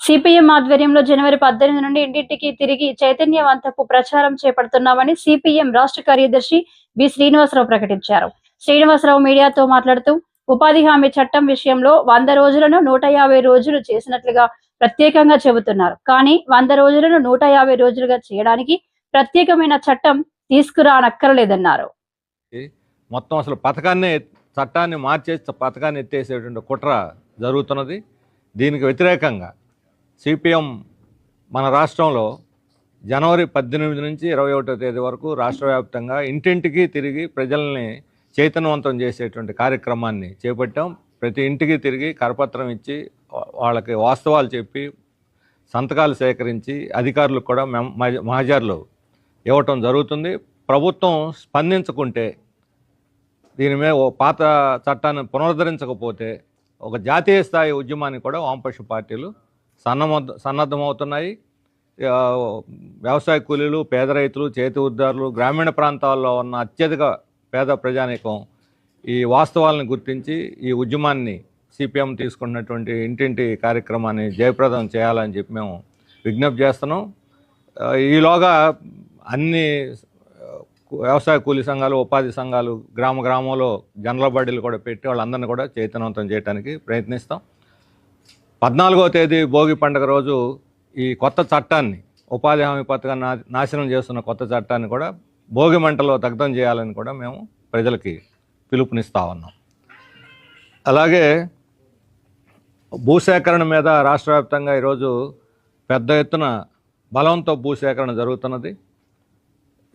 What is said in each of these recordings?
CPM ఆధ్వర్యంలో జనవరి పద్దెనిమిది నుండి ఇంటింటికి తిరిగి చైతన్యవంతపు ప్రచారం చేపడుతున్నామని సిపిఎం రాష్ట్ర కార్యదర్శి బి శ్రీనివాసరావు ప్రకటించారు. శ్రీనివాసరావు మీడియాతో మాట్లాడుతూ ఉపాధి హామీ చట్టం విషయంలో వంద రోజులను నూట యాభై రోజులు చేసినట్లుగా ప్రత్యేకంగా చెబుతున్నారు. కానీ వంద రోజులను నూట యాభై రోజులుగా చేయడానికి ప్రత్యేకమైన చట్టం తీసుకురానక్కర్లేదన్నారు. మొత్తం అసలు పథకాన్ని చట్టాన్ని మార్చేసి పథకాన్ని ఎత్తేసేటువంటి కుట్ర జరుగుతున్నది. దీనికి వ్యతిరేకంగా సిపిఎం మన రాష్ట్రంలో జనవరి పద్దెనిమిది నుంచి ఇరవై ఒకటో తేదీ వరకు రాష్ట్ర వ్యాప్తంగా ఇంటింటికి తిరిగి ప్రజల్ని చైతన్యవంతం చేసేటువంటి కార్యక్రమాన్ని చేపట్టాం. ప్రతి ఇంటికి తిరిగి కరపత్రం ఇచ్చి వాళ్ళకి వాస్తవాలు చెప్పి సంతకాలు సేకరించి అధికారులకు కూడా మెం- మహజర్లు ఇవ్వటం జరుగుతుంది. ప్రభుత్వం స్పందించకుంటే దీని మీద ఓ పాత చట్టాన్ని పునరుద్ధరించకపోతే ఒక జాతీయ స్థాయి ఉద్యమాన్ని కూడా వామపక్ష పార్టీలు సన్నమద్ద సన్నద్ధమవుతున్నాయి. వ్యవసాయ కూలీలు పేద రైతులు చేతి ఉద్దారులు గ్రామీణ ప్రాంతాల్లో ఉన్న అత్యధిక పేద ప్రజానీకం ఈ వాస్తవాలను గుర్తించి ఈ ఉద్యమాన్ని సిపిఎం తీసుకున్నటువంటి ఇంటింటి కార్యక్రమాన్ని జయప్రదం చేయాలని చెప్పి మేము విజ్ఞప్తి చేస్తున్నాం. ఈలోగా అన్ని వ్యవసాయ కూలీ సంఘాలు ఉపాధి సంఘాలు గ్రామ గ్రామంలో జనరల్ బడ్డీలు కూడా పెట్టి వాళ్ళందరినీ కూడా చైతన్యవంతం చేయడానికి ప్రయత్నిస్తాం. పద్నాలుగో తేదీ భోగి పండుగ రోజు ఈ కొత్త చట్టాన్ని ఉపాధి హామీ పథకం నా- నాశనం చేస్తున్న కొత్త చట్టాన్ని కూడా భోగి మంటలో దగ్ధం చేయాలని కూడా మేము ప్రజలకి పిలుపునిస్తా ఉన్నాం. అలాగే భూసేకరణ మీద రాష్ట్ర వ్యాప్తంగా ఈరోజు పెద్ద ఎత్తున బలంతో భూసేకరణ జరుగుతున్నది.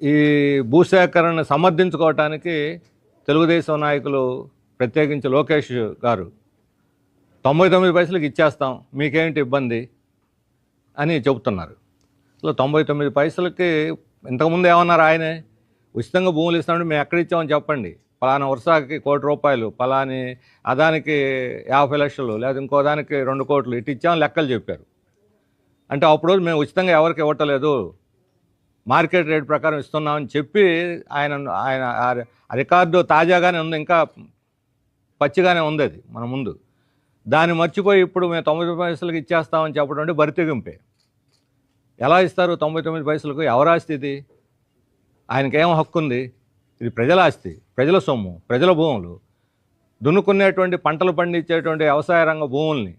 ఈ భూసేకరణను సమర్థించుకోవటానికి తెలుగుదేశం నాయకులు ప్రత్యేకించి లోకేష్ గారు తొంభై తొమ్మిది పైసలకు ఇచ్చేస్తాం మీకేంటి ఇబ్బంది అని చెబుతున్నారు. అసలు తొంభై తొమ్మిది పైసలకి ఇంతకుముందు ఏమన్నారు ఆయనే? ఉచితంగా భూములు ఇస్తామంటే మేము ఎక్కడ ఇచ్చామని చెప్పండి. పలానా వరుసకి కోటి రూపాయలు పలాని అదానికి యాభై లక్షలు లేదా ఇంకో దానికి రెండు కోట్లు ఇటు ఇచ్చామని లెక్కలు చెప్పారు. అంటే అప్పుడు మేము ఉచితంగా ఎవరికి ఇవ్వటలేదు మార్కెట్ రేట్ ప్రకారం ఇస్తున్నామని చెప్పి ఆయన ఆయన రికార్డు తాజాగానే ఉంది ఇంకా పచ్చిగానే ఉంది అది మన ముందు. దాన్ని మర్చిపోయి ఇప్పుడు మేము తొంభై తొమ్మిది పైసలకు ఇచ్చేస్తామని చెప్పడం అంటే బరితెగింపే ఎలా ఇస్తారు తొంభై తొమ్మిది పైసలకు? ఎవరి ఆస్తి ఇది? ఆయనకి హక్కు ఉంది ఇది ప్రజల ఆస్తి ప్రజల సొమ్ము ప్రజల భూములు. దున్నుకునేటువంటి పంటలు పండించేటువంటి వ్యవసాయ రంగ భూముల్ని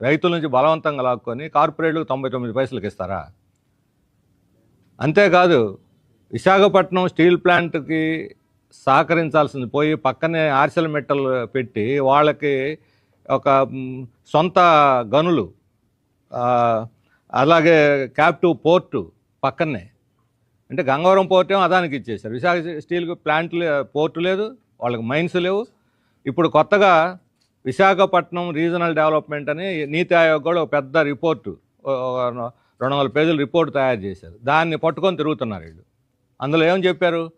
రైతుల నుంచి బలవంతంగా లాక్కొని కార్పొరేట్లకు తొంభై తొమ్మిది పైసలకు ఇస్తారా? అంతేకాదు విశాఖపట్నం స్టీల్ ప్లాంట్కి సహకరించాల్సింది పోయి పక్కనే ఆర్సెల్ మెట్టలు పెట్టి వాళ్ళకి ఒక సొంత గనులు అలాగే క్యాప్టివ్ పోర్టు పక్కనే. అంటే గంగవరం పోర్ట్ ఏమో అదానికి ఇచ్చేశారు. విశాఖ స్టీల్ ప్లాంట్ లే- పోర్టు లేదు వాళ్ళకి మైన్స్ లేవు. ఇప్పుడు కొత్తగా విశాఖపట్నం రీజనల్ డెవలప్మెంట్ అని నీతి ఆయోగ్ కూడా ఒక పెద్ద రిపోర్టు రెండు వందల పేజీల రిపోర్ట్ తయారు చేశారు. దాన్ని పట్టుకొని తిరుగుతున్నారు వీళ్ళు. అందులో ఏం చెప్పారు?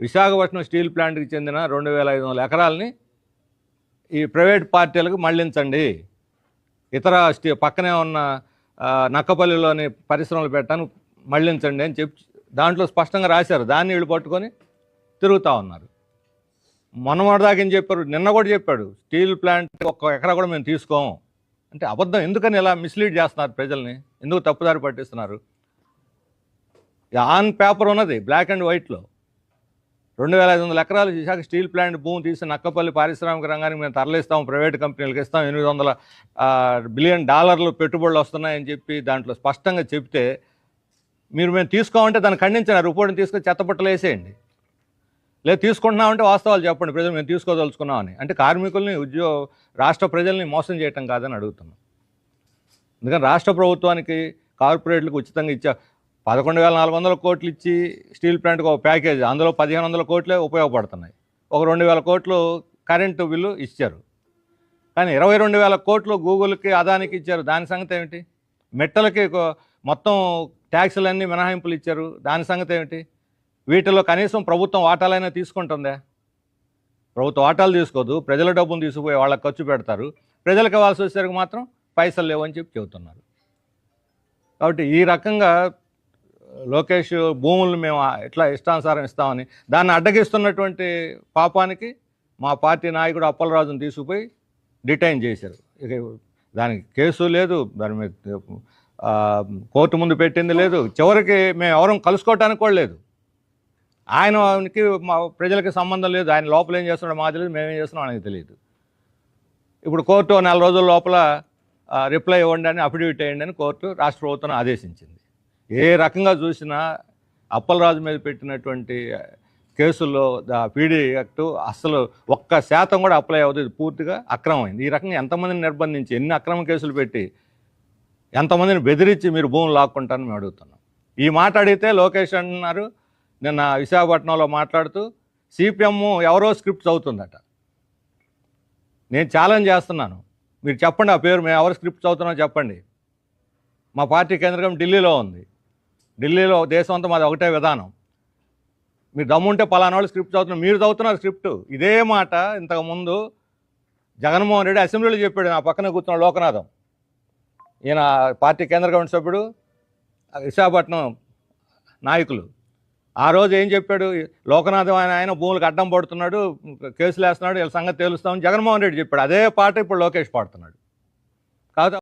విశాఖపట్నం స్టీల్ ప్లాంట్కి చెందిన రెండు వేల ఐదు వందల ఎకరాలని ఈ ప్రైవేట్ పార్టీలకు మళ్ళించండి. ఇతర పక్కనే ఉన్న నక్కపల్లిలోని పరిశ్రమలు పెట్టాను మళ్ళించండి అని చెప్పి దాంట్లో స్పష్టంగా రాశారు. దాన్ని వీళ్ళు పట్టుకొని తిరుగుతూ ఉన్నారు. మొన్నమొదటిదాకా ఏం చెప్పారు? నిన్న కూడా చెప్పాడు. స్టీల్ ప్లాంట్ ఒక్క ఎకరా కూడా మేము తీసుకోము అంటే అబద్ధం. ఎందుకని ఇలా మిస్లీడ్ చేస్తున్నారు ప్రజల్ని? ఎందుకు తప్పుదారి పట్టిస్తున్నారు? ఆన్ పేపర్ ఉన్నది బ్లాక్ అండ్ వైట్లో. రెండు వేల ఐదు వందల ఎకరాలు విశాఖ స్టీల్ ప్లాంట్ భూమి తీసి నక్కపల్లి పారిశ్రామిక రంగానికి మేము తరలిస్తాం ప్రైవేట్ కంపెనీలకు ఇస్తాం ఎనిమిది వందల బిలియన్ డాలర్లు పెట్టుబడులు వస్తున్నాయని చెప్పి దాంట్లో స్పష్టంగా చెప్తే మీరు మేము తీసుకోమంటే దాన్ని ఖండించిన రిపోర్ట్ని తీసుకొని చెత్తపట్టలు వేసేయండి. లేదు తీసుకుంటున్నామంటే వాస్తవాలు చెప్పండి ప్రజలు మేము తీసుకోదలుచుకున్నామని. అంటే కార్మికుల్ని ఉద్యోగ రాష్ట్ర ప్రజల్ని మోసం చేయటం కాదని అడుగుతున్నాం. ఎందుకంటే రాష్ట్ర ప్రభుత్వానికి కార్పొరేట్లకు ఉచితంగా ఇచ్చా పదకొండు వేల నాలుగు వందల కోట్లు ఇచ్చి స్టీల్ ప్లాంట్కి ఒక ప్యాకేజ్ అందులో పదిహేను వందల కోట్లే ఉపయోగపడుతున్నాయి. ఒక రెండు వేల కోట్లు కరెంటు బిల్లు ఇచ్చారు. కానీ ఇరవై రెండు వేల కోట్లు గూగుల్కి అదానికి ఇచ్చారు. దాని సంగతి ఏమిటి? మెట్టలకి మొత్తం ట్యాక్సులన్నీ మినహాయింపులు ఇచ్చారు. దాని సంగతి ఏమిటి? వీటిలో కనీసం ప్రభుత్వం వాటాలైనా తీసుకుంటుందా? ప్రభుత్వం వాటాలు తీసుకోదు. ప్రజల డబ్బును తీసుకుపోయి వాళ్ళకి ఖర్చు పెడతారు. ప్రజలకు ఇవ్వాల్సి వచ్చేసరికి మాత్రం పైసలు లేవని చెప్పి చెబుతున్నారు. కాబట్టి ఈ రకంగా లోకేష్ భూములను మేము ఎట్లా ఇష్టానుసారం ఇస్తామని దాన్ని అడ్డగిస్తున్నటువంటి పాపానికి మా పార్టీ నాయకుడు అప్పలరాజును తీసుకుపోయి డిటైన్ చేశారు. ఇక దానికి కేసు లేదు దాని మీద కోర్టు ముందు పెట్టింది లేదు. చివరికి మేము ఎవరం కలుసుకోవటానికి కూడా లేదు. ఆయనకి మా ప్రజలకి సంబంధం లేదు. ఆయన లోపల ఏం చేస్తున్నాడో మాకు తెలియదు మేమేం చేస్తున్నాం ఆయనకి తెలియదు. ఇప్పుడు కోర్టు నెల రోజుల లోపల రిప్లై ఇవ్వండి అని అఫిడవిట్ వేయండి అని కోర్టు రాష్ట్ర ప్రభుత్వం ఆదేశించింది. ఏ రకంగా చూసినా అప్పలరాజు మీద పెట్టినటువంటి కేసుల్లో పీడీ యాక్ట్ అసలు ఒక్క శాతం కూడా అప్లై అవ్వదు. పూర్తిగా అక్రమమైంది. ఈ రకంగా ఎంతమందిని నిర్బంధించి ఎన్ని అక్రమ కేసులు పెట్టి ఎంతమందిని బెదిరించి మీరు భూములు లాక్కుంటారని మేము అడుగుతున్నాం. ఈ మాట అడిగితే లోకేష్ అంటున్నారు నిన్న విశాఖపట్నంలో మాట్లాడుతూ సిపిఎం ఎవరో స్క్రిప్ట్ చదువుతుందట. నేను ఛాలెంజ్ చేస్తున్నాను. మీరు చెప్పండి ఆ పేరు మేము ఎవరు స్క్రిప్ట్ చదువుతున్నామో చెప్పండి. మా పార్టీ కేంద్రం ఢిల్లీలో ఉంది. ఢిల్లీలో దేశం అంతా మాది ఒకటే విధానం. మీరు దమ్ముంటే పలానా వాళ్ళు స్క్రిప్ట్ చదువుతున్నారు. మీరు చదువుతున్నారు స్క్రిప్ట్. ఇదే మాట ఇంతకుముందు జగన్మోహన్ రెడ్డి అసెంబ్లీలో చెప్పాడు నా పక్కన కూర్చున్న లోకనాథం. ఈయన పార్టీ కేంద్ర కమిటీ సభ్యుడు విశాఖపట్నం నాయకులు. ఆ రోజు ఏం చెప్పాడు? లోకనాథం ఆయన ఆయన భూములకు అడ్డం పడుతున్నాడు కేసులు వేస్తున్నాడు వీళ్ళ సంగతి తేలుస్తామని జగన్మోహన్ రెడ్డి చెప్పాడు. అదే పాట ఇప్పుడు లోకేష్ పాడుతున్నాడు.